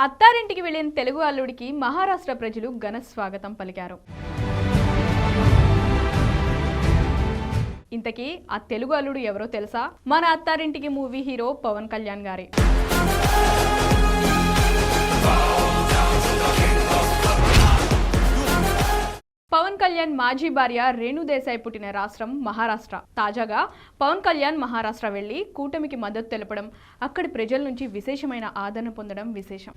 అత్తారింటికి వెళ్ళిన తెలుగు అల్లుడికి మహారాష్ట్ర ప్రజలు ఘన స్వాగతం పలికారు. ఇంతకీ ఆ తెలుగు అల్లుడు ఎవరో తెలుసా? మన అత్తారింటికి మూవీ హీరో పవన్ కళ్యాణ్ గారి. కళ్యాణ్ మాజీ భార్య రేణుదేశాయ్ పుట్టిన రాష్ట్రం మహారాష్ట్ర. తాజాగా పవన్ కళ్యాణ్ మహారాష్ట్ర వెళ్ళి కూటమికి మద్దతు తెలపడం అక్కడి ప్రజల నుంచి విశేషమైన ఆదరణ పొందడం విశేషం.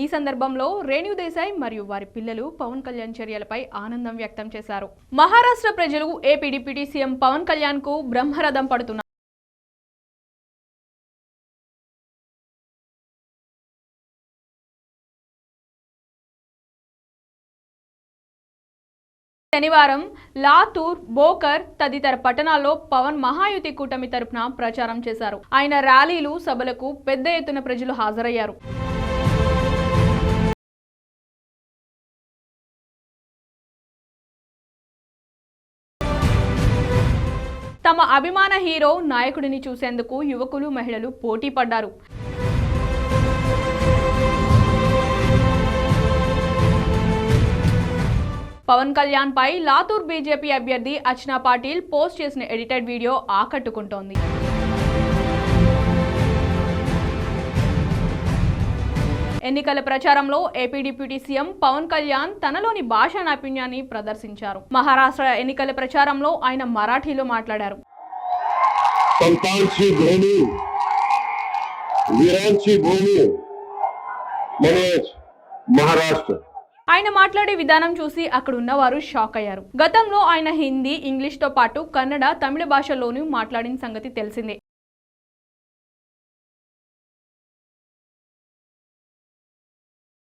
ఈ సందర్భంలో రేణు దేశాయ్ మరియు వారి పిల్లలు పవన్ కళ్యాణ్ చర్యలపై ఆనందం వ్యక్తం చేశారు. మహారాష్ట్ర ప్రజలు ఏపీ డిప్యూటీ సీఎం పవన్ కళ్యాణ్కు బ్రహ్మరథం పడుతున్నారు. శనివారం లాతూర్ బోకర్ తదితర పట్టణాల్లో పవన్ మహాయుతి కూటమి తరపున ప్రచారం చేశారు. ఆయన ర్యాలీలు సభలకు పెద్ద ఎత్తున ప్రజలు హాజరయ్యారు. తమ అభిమాన హీరో నాయకుడిని చూసేందుకు యువకులు మహిళలు పోటీ పడ్డారు. పవన్ కళ్యాణ్ పై లాతూర్ బీజేపీ అభ్యర్థి అర్చనా పాటిల్ పోస్ట్ చేసిన ఎడిటెడ్ వీడియో ఆకట్టుకుంటోంది. ఎన్నికల ప్రచారంలో AP deputy CM Pawan Kalyan తనలోని భాష నైపుణ్యాన్ని ప్రదర్శించారు. మహారాష్ట్ర ఎన్నికల ప్రచారంలో ఆయన మరాఠీలో మాట్లాడారు. ఆయన మాట్లాడే విధానం చూసి అక్కడున్న వారు షాక్ అయ్యారు. గతంలో ఆయన హిందీ ఇంగ్లీష్తో పాటు కన్నడ తమిళ భాషలోనూ మాట్లాడిన సంగతి తెలిసిందే.